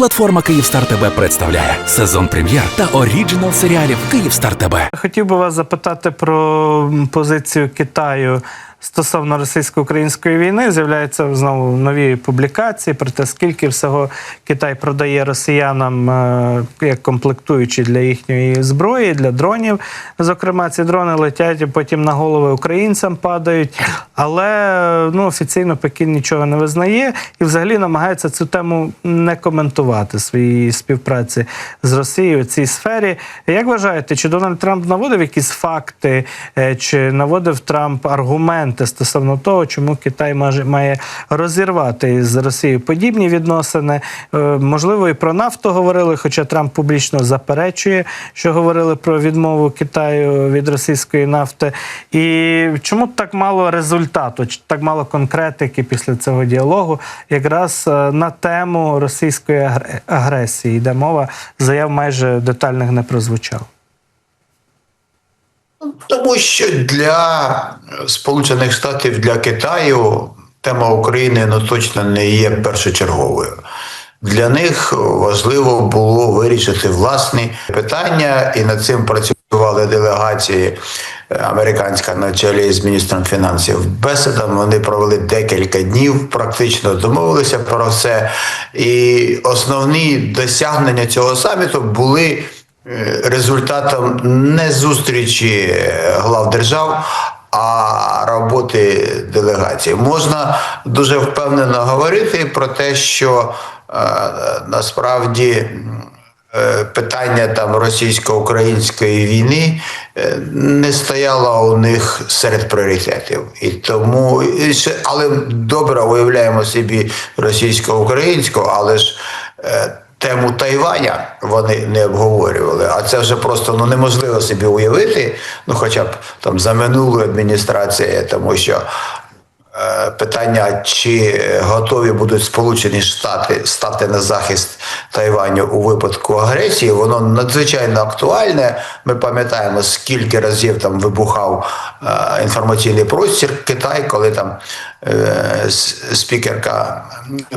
Платформа Київстар ТБ представляє сезон прем'єр та оріджинал серіалів Київстар ТБ. Хотів би вас запитати про позицію Китаю стосовно російсько-української війни. З'являються знову нові публікації про те, скільки всього Китай продає росіянам е, як комплектуючі для їхньої зброї, для дронів. Зокрема, ці дрони летять і потім на голови українцям падають. Але е, ну, офіційно Пекін нічого не визнає і взагалі намагається цю тему не коментувати своїй співпраці з Росією у цій сфері. Як вважаєте, чи Дональд Трамп наводив якісь факти, е, чи наводив Трамп аргументи стосовно того, чому Китай маже- має розірвати з Росією подібні відносини? Е, Можливо, і про нафту говорили, хоча Трамп публічно заперечує, що говорили про відмову Китаю від російської нафти. І чому так мало результату, так мало конкретики після цього діалогу, якраз е, на тему російської агр- агресії йде мова, заяв майже детальних не прозвучало. Тому що для Сполучених Штатів, для Китаю тема України ну, точно не є першочерговою. Для них важливо було вирішити власні питання, і над цим працювали делегації е, американська на чолі з міністром фінансів Беседом. Вони провели декілька днів, практично домовилися про це. І основні досягнення цього саміту були результатом не зустрічі глав держав, а роботи делегації. Можна дуже впевнено говорити про те, що е, насправді е, питання там російсько-української війни е, не стояло у них серед пріоритетів. І тому, і але добре уявляємо собі російсько-українську, але ж. е, Тему Тайваня вони не обговорювали, а це вже просто ну неможливо собі уявити. Ну, хоча б там за минулої адміністрації, тому що питання, чи готові будуть Сполучені Штати стати на захист Тайваню у випадку агресії, воно надзвичайно актуальне. Ми пам'ятаємо, скільки разів там вибухав е, інформаційний простір Китай, коли там е, спікерка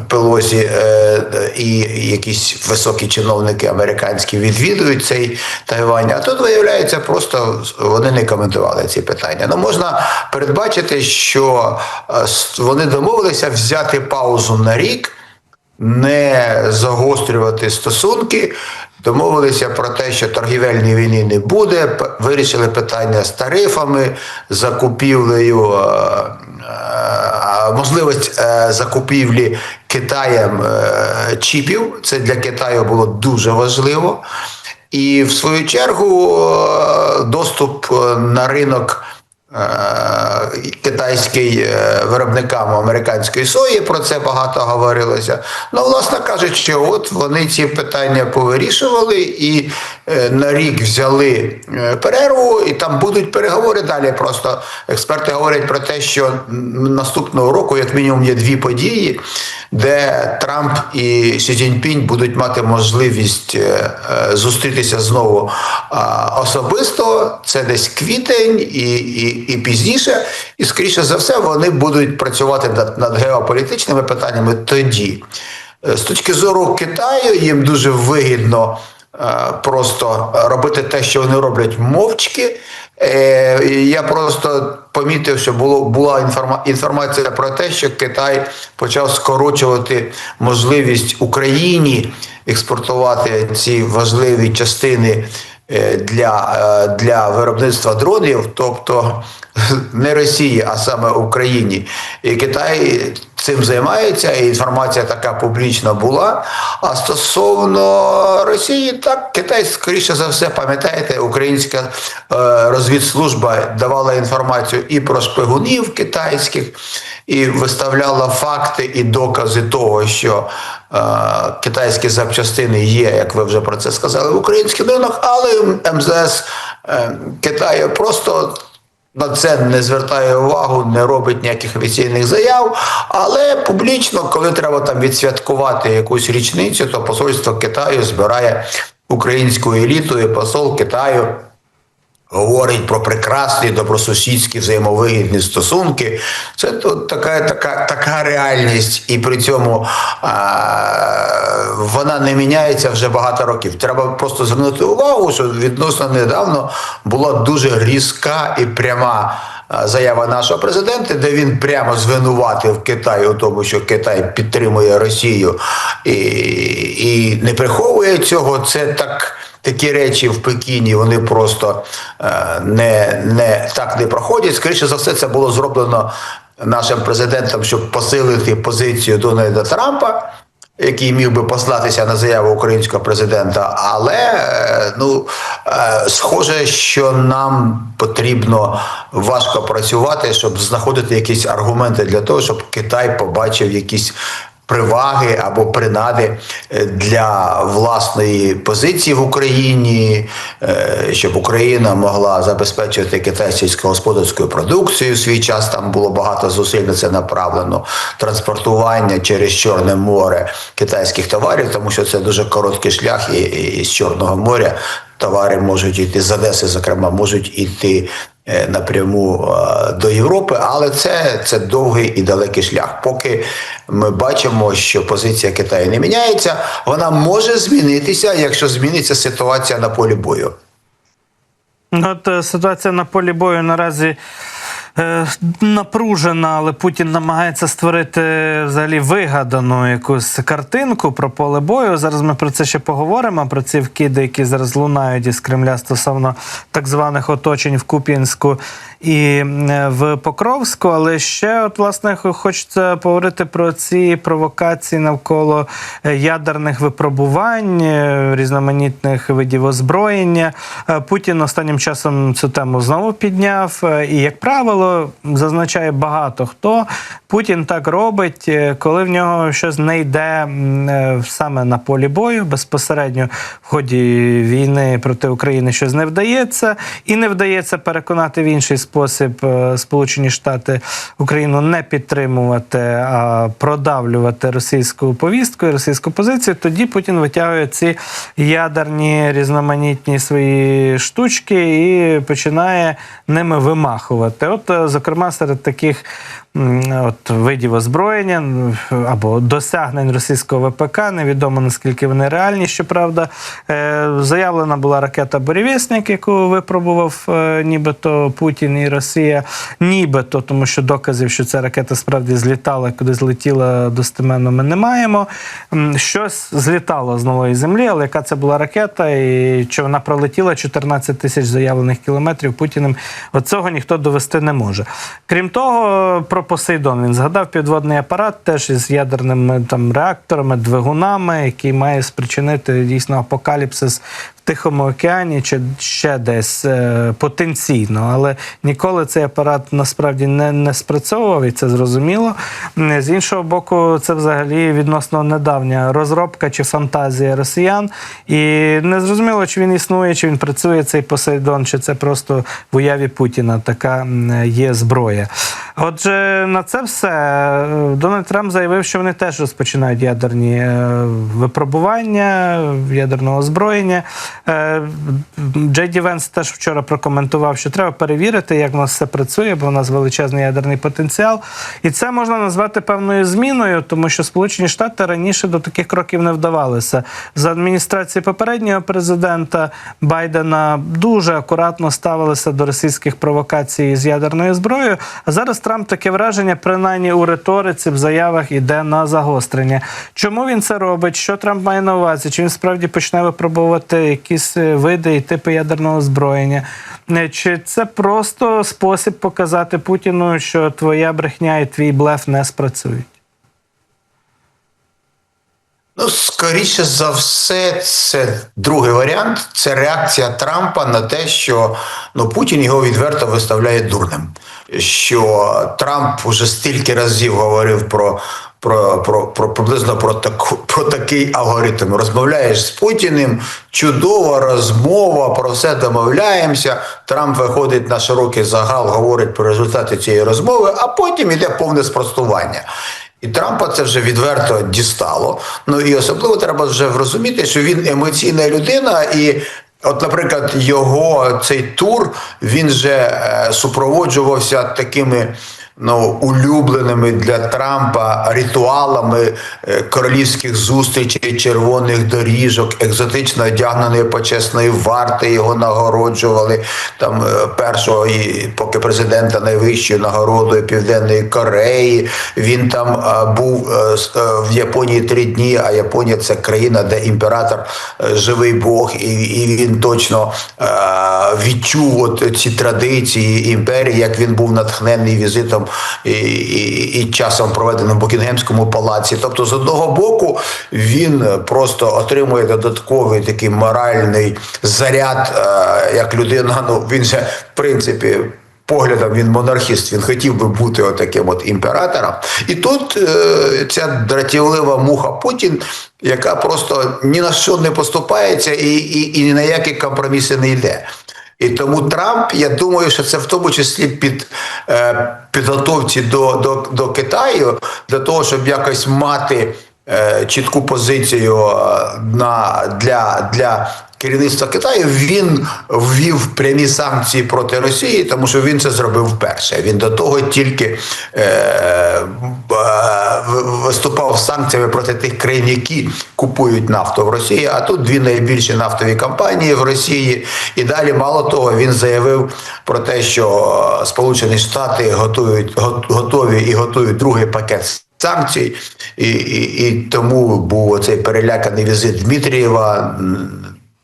Пелосі е, і якісь високі чиновники американські відвідують цей Тайвань. А тут виявляється, просто вони не коментували ці питання. Ну можна передбачити, що е, вони домовилися взяти паузу на рік не загострювати стосунки. Домовилися про те, що торгівельної війни не буде. Вирішили питання з тарифами, закупівлею, е, е, можливість е, закупівлі Китаєм чіпів. Це для Китаю було дуже важливо. І в свою чергу доступ на ринок китайський е, виробникам американської сої, про це багато говорилося. Ну, власне кажучи, от вони ці питання повирішували і е, на рік взяли е, перерву, і там будуть переговори далі. Просто експерти говорять про те, що наступного року, як мінімум, є дві події, де Трамп і Сі Цзіньпінь будуть мати можливість е, е, зустрітися знову особисто. Це десь квітень і, і, і пізніше. І, скоріше за все, вони будуть працювати над, над геополітичними питаннями тоді. Е, З точки зору Китаю, їм дуже вигідно е, просто робити те, що вони роблять мовчки. Е, Я просто помітив, що було була інформа, інформація про те, що Китай почав скорочувати можливість Україні експортувати ці важливі частини для, е, для виробництва дронів, тобто не Росії, а саме Україні. І Китай цим займається, і інформація така публічна була. А стосовно Росії, так Китай, скоріше за все, пам'ятаєте, українська е, розвідслужба давала інформацію і про шпигунів китайських, і виставляла факти і докази того, що е, китайські запчастини є, як ви вже про це сказали, в українських дронах, але МЗС е, Китаю просто на це не звертає увагу, не робить ніяких офіційних заяв. Але публічно, коли треба там відсвяткувати якусь річницю, то посольство Китаю збирає українську еліту і посол Китаю говорить про прекрасні добросусідські взаємовигідні стосунки. Це тут така, така, така реальність, і при цьому а, вона не міняється вже багато років. Треба просто звернути увагу, що відносно недавно була дуже різка і пряма. Заява нашого президента, де він прямо звинуватив Китай у тому, що Китай підтримує Росію і, і не приховує цього. Це так такі речі в Пекіні вони просто е, не, не так не проходять. Скоріше за все, це було зроблено нашим президентом, щоб посилити позицію Дональда Трампа. Який міг би послатися на заяву українського президента, але е, ну е, схоже, що нам потрібно важко працювати, щоб знаходити якісь аргументи для того, щоб Китай побачив якісь приваги або принади е, для власної позиції в Україні, е, щоб Україна могла забезпечувати Китай сільськогосподарською продукцією. В свій час там було багато зусиль на це направлено. Транспортування через Чорне море китайських товарів, тому що це дуже короткий шлях, і, і Чорного моря товари можуть йти з Одеси, зокрема, можуть йти е, напряму е, до Європи, але це, це довгий і далекий шлях. Поки ми бачимо, що позиція Китаю не міняється, вона може змінитися, якщо зміниться ситуація на полі бою. Ну, От е, ситуація на полі бою наразі напружена, але Путін намагається створити взагалі вигадану якусь картинку про поле бою. Зараз ми про це ще поговоримо. Про ці вкиди, які зараз лунають із Кремля стосовно так званих оточень в Куп'янську і е, в Покровську. Але ще, от, власне, хочеться поговорити про ці провокації навколо е, ядерних випробувань, е, різноманітних видів озброєння. Путін останнім часом цю тему знову підняв. І, як правило, зазначає багато хто. Путін так робить, коли в нього щось не йде саме на полі бою, безпосередньо в ході війни проти України щось не вдається, і не вдається переконати в інший спосіб е, Сполучені Штати Україну не підтримувати, а продавлювати російську повістку і російську позицію. Тоді Путін витягує ці ядерні різноманітні свої штучки і починає ними вимахувати. От, е, зокрема, серед таких от, видів озброєння або досягнень російського ВПК, невідомо наскільки вони реальні. Щоправда, Е, заявлена була ракета Бурєвєснік, яку випробував е, нібито Путін і Росія. Нібито, тому що доказів, що ця ракета справді злітала, куди злетіла достеменно, ми не маємо. Щось злітало з нової землі, але яка це була ракета, і чи вона пролетіла 14 тисяч заявлених кілометрів Путіним, оцього ніхто довести не може. Крім того, про Посейдон. Він згадав підводний апарат теж із ядерними там реакторами, двигунами, який має спричинити дійсно апокаліпсис Тихому океані чи ще десь е, потенційно, але ніколи цей апарат насправді не, не спрацьовував, і це зрозуміло. З іншого боку, це взагалі відносно недавня розробка чи фантазія росіян. І не зрозуміло, чи він існує, чи він працює цей Посейдон, чи це просто в уяві Путіна така є зброя. Отже, на це все Дональд Трамп заявив, що вони теж розпочинають ядерні е, випробування ядерного озброєння. Е, Джей Ді Венс теж вчора прокоментував, що треба перевірити, як в нас все працює, бо у нас величезний ядерний потенціал. І це можна назвати певною зміною, тому що Сполучені Штати раніше до таких кроків не вдавалися. За адміністрації попереднього президента Байдена дуже акуратно ставилися до російських провокацій з ядерною зброєю. А зараз Трамп таке враження, принаймні у риториці, в заявах іде на загострення. Чому він це робить? Що Трамп має на увазі? Чи він справді почне випробувати якісь е, види і типи ядерного озброєння? Е, Чи це просто спосіб показати Путіну, що твоя брехня і твій блеф не спрацюють? Ну, скоріше за все, це другий варіант. Це реакція Трампа на те, що ну Путін його відверто виставляє дурним. Що Трамп уже стільки разів говорив про. Про, про, про приблизно про таку про такий алгоритм. Розмовляєш з Путіним, чудова розмова, про все домовляємося. Трамп виходить на широкий загал, говорить про результати цієї розмови, а потім йде повне спростування. І Трампа це вже відверто дістало. Ну і особливо треба вже розуміти, що він емоційна людина, і От, наприклад, його цей тур він же е, супроводжувався такими ну, улюбленими для Трампа ритуалами е, королівських зустрічей, червоних доріжок, екзотично одягненої почесної варти його нагороджували там е, першого, і поки президента найвищою нагородою Південної Кореї. Він там е, був в Японії три дні, а Японія це країна, де імператор живий Бог, і, і він точно відчув от ці традиції імперії, як він був натхнений візитом і, і, і часом проведеним в Букінгемському палаці. Тобто, з одного боку, він просто отримує додатковий такий моральний заряд, е, як людина. Ну він же в принципі. Поглядом він монархіст, він хотів би бути отаким от імператором. І тут е, ця дратівлива муха Путін, яка просто ні на що не поступається і, і, і ні на які компроміси не йде. І тому Трамп, я думаю, що це в тому числі під е, підготовці до, до, до Китаю для того, щоб якось мати е, чітку позицію е, на, для, для керівництва Китаю, він ввів прямі санкції проти Росії, тому що він це зробив вперше. Він до того тільки е, е, виступав санкціями проти тих країн, які купують нафту в Росії. А тут дві найбільші нафтові компанії в Росії. І далі, мало того, він заявив про те, що Сполучені Штати готують го- готові і готують другий пакет санкцій, і, і, і тому був оцей переляканий візит Дмитрієва.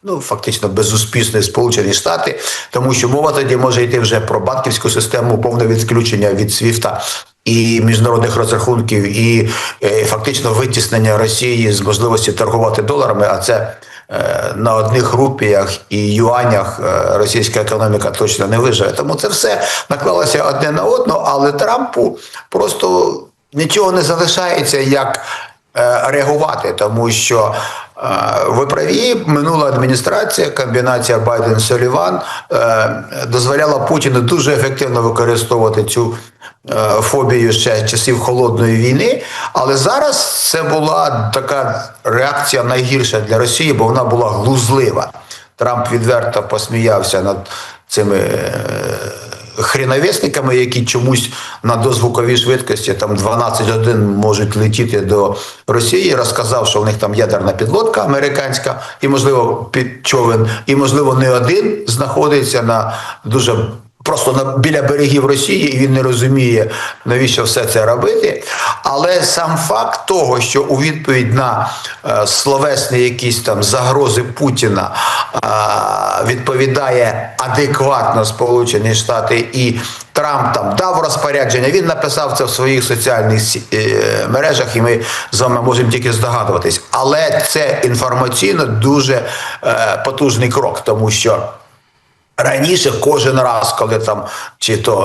Ну, фактично безуспішний Сполучені Штати, тому що мова тоді може йти вже про банківську систему, повне відключення від СВІФТа і міжнародних розрахунків, і е, фактично витіснення Росії з можливості торгувати доларами. А це е, на одних рупіях і юанях е, російська економіка точно не виживе. Тому це все наклалося одне на одного, але Трампу просто нічого не залишається як реагувати, тому що е, ви праві, минула адміністрація, комбінація Байден-Соліван е, дозволяла Путіну дуже ефективно використовувати цю е, фобію ще часів холодної війни. Але зараз це була така реакція найгірша для Росії, бо вона була глузлива. Трамп відверто посміявся над цими. Хріновісниками, які чомусь на дозвуковій швидкості там 12 годин можуть летіти до Росії, розказав, що в них там ядерна підлодка американська, і можливо під човен, і можливо не один знаходиться на дуже. Просто на біля берегів Росії, і він не розуміє, навіщо все це робити. Але сам факт того, що у відповідь на е, словесні якісь там загрози Путіна е, відповідає адекватно Сполучені Штати і Трамп там дав розпорядження. Він написав це в своїх соціальних е, мережах, і ми з вами можемо тільки здогадуватись. Але це інформаційно дуже е, потужний крок, тому що. Раніше кожен раз, коли там чи то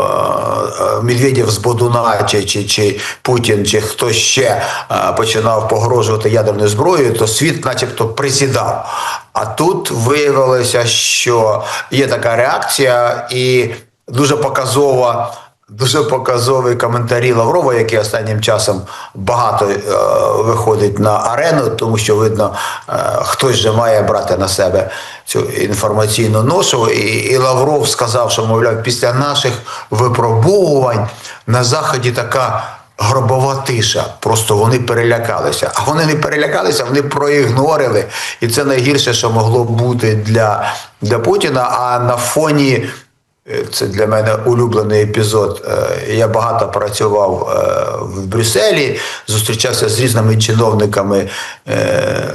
е, е, Медведєв з Бодуна, чи, чи, чи Путін, чи хто ще е, починав погрожувати ядерною зброєю, то світ, начебто, присідав. А тут виявилося, що є така реакція, і дуже показова. Дуже показові коментарі Лаврова, який останнім часом багато е, виходить на арену, тому що видно, е, хтось же має брати на себе цю інформаційну ношу. І, і Лавров сказав, що мовляв, після наших випробовувань на заході така. Гробова тиша, просто вони перелякалися. А вони не перелякалися, вони проігнорили. І це найгірше, що могло бути для, для Путіна. А на фоні це для мене улюблений епізод. Е, Я багато працював е, в Брюсселі, зустрічався з різними чиновниками. е,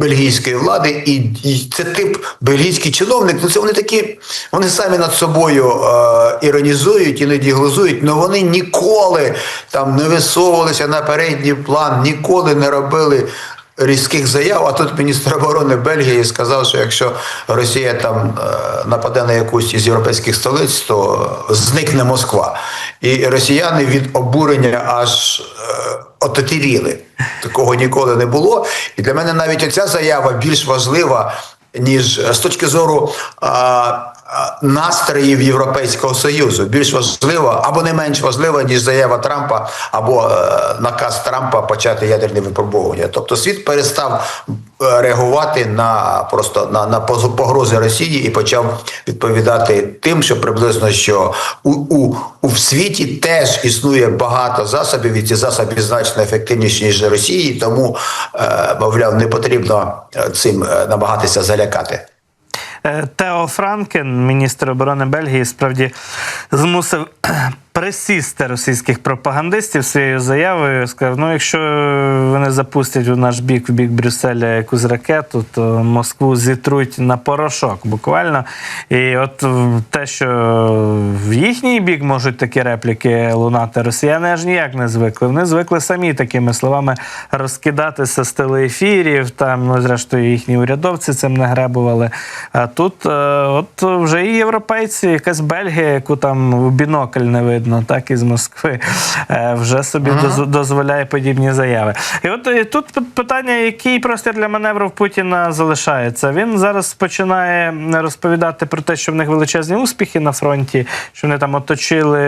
Бельгійської влади, і, і це тип бельгійський чиновник. Ну це вони такі, вони самі над собою е, іронізують, іноді глузують, але вони ніколи там не висовувалися на передній план, ніколи не робили різких заяв. А тут міністр оборони Бельгії сказав, що якщо Росія там е, нападе на якусь із європейських столиць, то зникне Москва. І росіяни від обурення аж е. Такого ніколи не було. І для мене навіть оця заява більш важлива, ніж з точки зору. А, Настроїв Європейського Союзу більш важлива або не менш важлива, ніж заява Трампа або е, наказ Трампа почати ядерне випробовування. Тобто світ перестав е, реагувати на просто на, на погрози Росії і почав відповідати тим, що приблизно що у, у, у в світі теж існує багато засобів, і ці засоби значно ефективніші ніж Росії, тому е, мовляв, не потрібно е, цим е, намагатися залякати. Е, Тео Франкен, міністр оборони Бельгії, справді змусив присісти російських пропагандистів своєю заявою. Сказав: ну, якщо вони запустять у наш бік, в бік Брюсселя якусь ракету, то Москву зітруть на порошок буквально. І от те, що в їхній бік можуть такі репліки лунати, росіяни аж ніяк не звикли. Вони звикли самі такими словами розкидатися з телеефірів. Там, ну, зрештою, їхні урядовці цим не гребували. А тут е, от вже і європейці, якась Бельгія, яку там в бінокль не видно, так і з Москви, е, вже собі доз- дозволяє подібні заяви. І от е, тут питання, який простір для маневру Путіна залишається. Він зараз починає розповідати про те, що в них величезні успіхи на фронті, що вони там оточили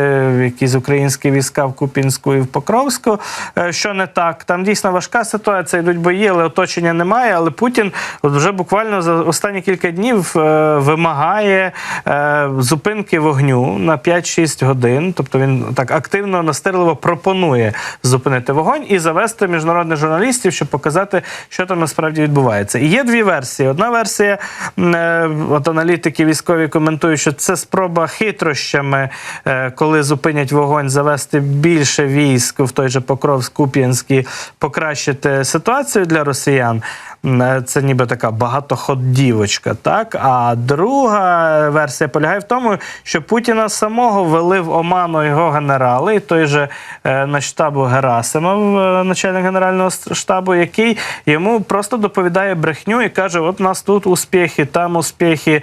якісь українські війська в Купінську і в Покровську. Е, Що не так? Там дійсно важка ситуація, йдуть бої, але оточення немає. Але Путін от вже буквально за останні кілька днів вимагає зупинки вогню на 5-6 годин. Тобто він так активно, настирливо пропонує зупинити вогонь і завести міжнародних журналістів, щоб показати, що там насправді відбувається. І є дві версії. Одна версія, е, от аналітики військові коментують, що це спроба хитрощами, е, коли зупинять вогонь, завести більше військ в той же Покровськ, Куп'янський, покращити ситуацію для росіян. Це ніби така багатоходдівочка, так? А друга версія полягає в тому, що Путіна самого вели в оману його генерали, і той же е, начштабу Герасимов, е, начальник генерального штабу, який йому просто доповідає брехню і каже: от у нас тут успіхи, там успіхи.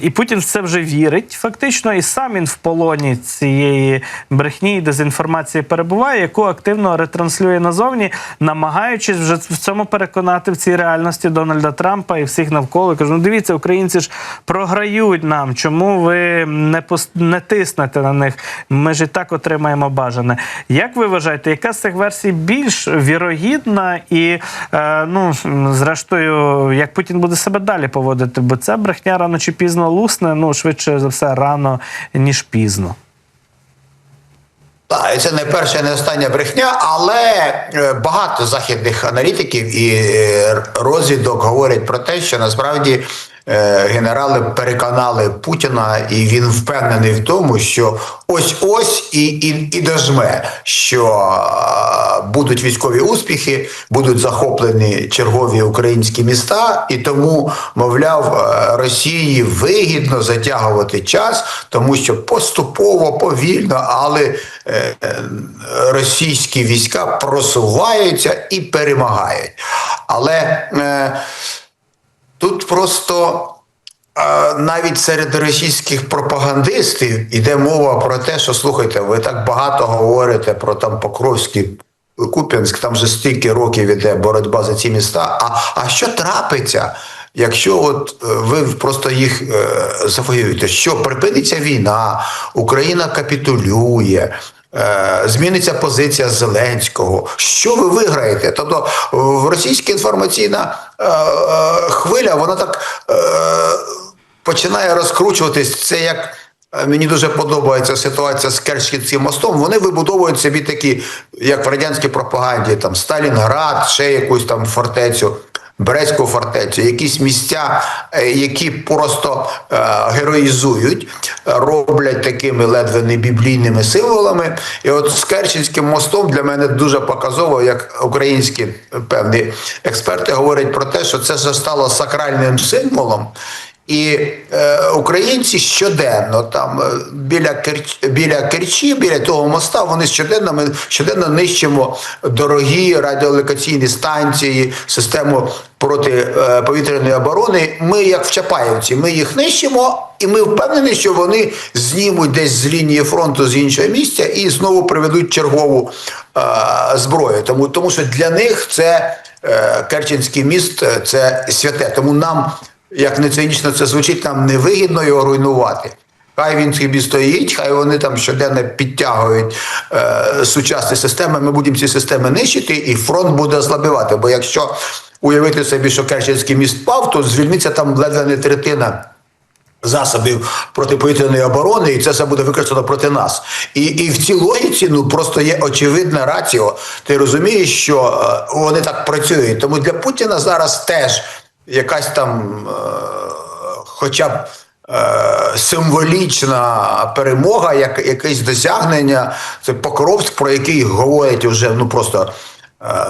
І Путін в це вже вірить, фактично, і сам він в полоні цієї брехні і дезінформації перебуває, яку активно ретранслює назовні, намагаючись вже в цьому переконати в цій реальності Дональда Трампа і всіх навколо. Кажу, ну дивіться, українці ж програють нам. Чому ви не пос... не тиснете на них? Ми ж і так отримаємо бажане. Як ви вважаєте, яка з цих версій більш вірогідна і е, ну зрештою, як Путін буде себе далі поводити? Бо ця брехня рано чи пізно лусне, ну швидше за все рано ніж пізно. Так, це не перша, і не остання брехня, але е, багато західних аналітиків і е, розвідок говорять про те, що насправді генерали переконали Путіна, і він впевнений в тому, що ось ось і, і, і дожме, що е, будуть військові успіхи, будуть захоплені чергові українські міста, і тому, мовляв, е, Росії вигідно затягувати час, тому що поступово, повільно, але е, е, російські війська просуваються і перемагають. Але е, тут просто. Навіть серед російських пропагандистів іде мова про те, що слухайте, ви так багато говорите про там Покровський Куп'янськ, там вже стільки років іде боротьба за ці міста. А, а що трапиться, якщо от е, ви просто їх е, завоюєте? Що припиниться війна, Україна капітулює? Е, Зміниться позиція Зеленського. Що ви виграєте? Тобто російська інформаційна е, е, хвиля, вона так починає розкручуватись. Це як мені дуже подобається ситуація з Керченським мостом. Вони вибудовують собі такі, як в радянській пропаганді, там Сталінград, ще якусь там фортецю. Брестську фортецю, якісь місця, е, які просто е, героїзують, роблять такими ледве не біблійними символами. І от з Керченським мостом для мене дуже показово, як українські певні експерти говорять про те, що це все стало сакральним символом. І е, українці щоденно там е, біля Керч, біля Керчі, біля того моста, вони щоденно ми щоденно нищимо дорогі радіолокаційні станції, систему протиповітряної оборони. Ми, як в Чапаївці, ми їх нищимо, і ми впевнені, що вони знімуть десь з лінії фронту з іншого місця і знову приведуть чергову е, зброю. Тому, тому що для них це е, Керченський міст, е, це святе. Тому нам як не цинічно це звучить, нам невигідно його руйнувати. Хай він собі стоїть, хай вони там щоденно підтягують е, сучасні системи. Ми будемо ці системи нищити, і фронт буде ослабівати. Бо якщо уявити собі, що Керченський міст впав, то звільниться там ледве не третина засобів протиповітряної оборони, і це все буде використано проти нас. І, і в цій логіці ну просто є очевидна раціо. Ти розумієш, що е, вони так працюють. Тому для Путіна зараз теж якась там, е, хоча б. е, Символічна перемога, як якесь досягнення, це Покровськ, про який говорять вже ну просто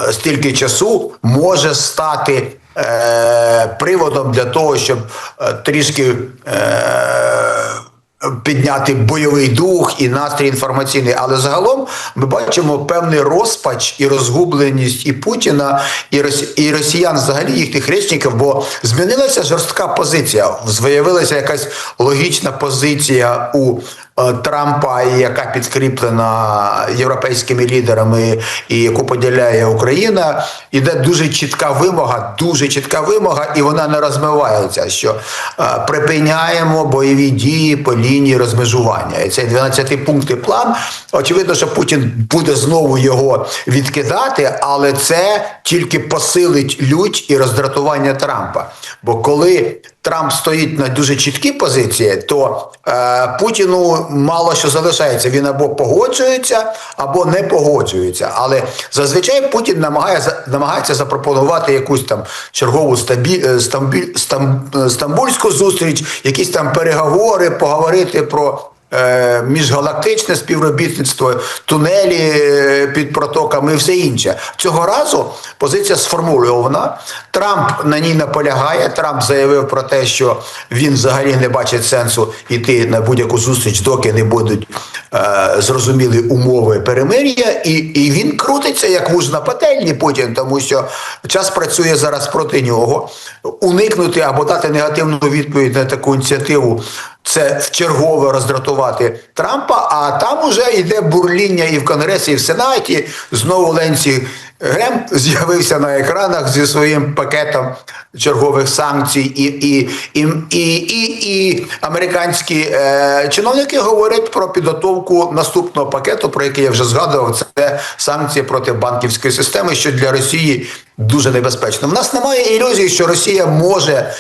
е, стільки часу, може стати е, приводом для того, щоб е, трішки е, підняти бойовий дух і настрій інформаційний. Але загалом ми бачимо певний розпач і розгубленість і Путіна, і, і росіян, взагалі їхніх речників, бо змінилася жорстка позиція. З'явилася якась логічна позиція у Трампа, яка підкріплена європейськими лідерами, і яку поділяє Україна, іде дуже чітка вимога, дуже чітка вимога, і вона не розмивається. Що е, припиняємо бойові дії по лінії розмежування. І цей 12-пунктний план. Очевидно, що Путін буде знову його відкидати, але це тільки посилить лють і роздратування Трампа. Бо коли Трамп стоїть на дуже чіткій позиції, то е, Путіну мало що залишається. Він або погоджується, або не погоджується. Але зазвичай Путін намагає, намагається запропонувати якусь там чергову стабі, е, стамбі, стам, е, стамбульську зустріч, якісь там переговори, поговорити про. Е, Міжгалактичне співробітництво, тунелі е, під протоками і все інше. Цього разу позиція сформульована. Трамп на ній наполягає. Трамп заявив про те, що він взагалі не бачить сенсу йти на будь-яку зустріч, доки не будуть е, зрозумілі умови перемир'я. І, і він крутиться як вуж на пательні Путін, тому що час працює зараз проти нього. Уникнути або дати негативну відповідь на таку ініціативу. Це вчергове роздратувати Трампа, а там уже йде бурління і в Конгресі, і в Сенаті. Знову Ленсі Грем з'явився на екранах зі своїм пакетом чергових санкцій, і, і, і, і, і, і американські е, чиновники говорять про підготовку наступного пакету, про який я вже згадував. Це санкції проти банківської системи, що для Росії дуже небезпечно. В нас немає ілюзії, що Росія може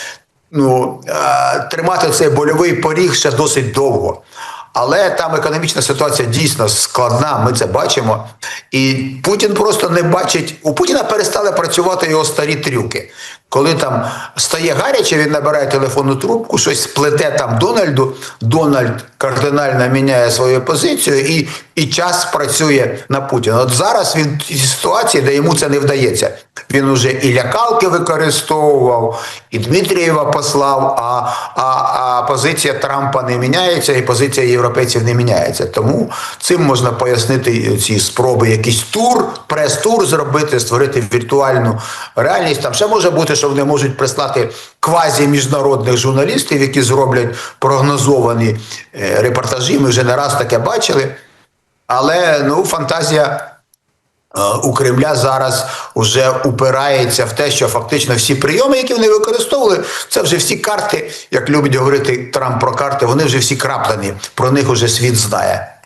ну, е, тримати цей больовий поріг ще досить довго. Але там економічна ситуація дійсно складна, ми це бачимо. І Путін просто не бачить. У Путіна перестали працювати його старі трюки. Коли там стає гаряче, він набирає телефонну трубку, щось сплете там Дональду. Дональд кардинально міняє свою позицію, і, і час працює на Путіна. От зараз він в ситуації, де йому це не вдається. Він уже і лякалки використовував, і Дмитрієва послав, а, а, а позиція Трампа не міняється, і позиція європейців не міняється. Тому цим можна пояснити ці спроби, якийсь тур, прес-тур зробити, створити віртуальну реальність. Там ще може бути, що вони можуть прислати квазі міжнародних журналістів, які зроблять прогнозовані е, репортажі. Ми вже не раз таке бачили. Але ну, фантазія е, у Кремля зараз вже упирається в те, що фактично всі прийоми, які вони використовували, це вже всі карти, як любить говорити Трамп про карти, вони вже всі краплені. Про них уже світ знає.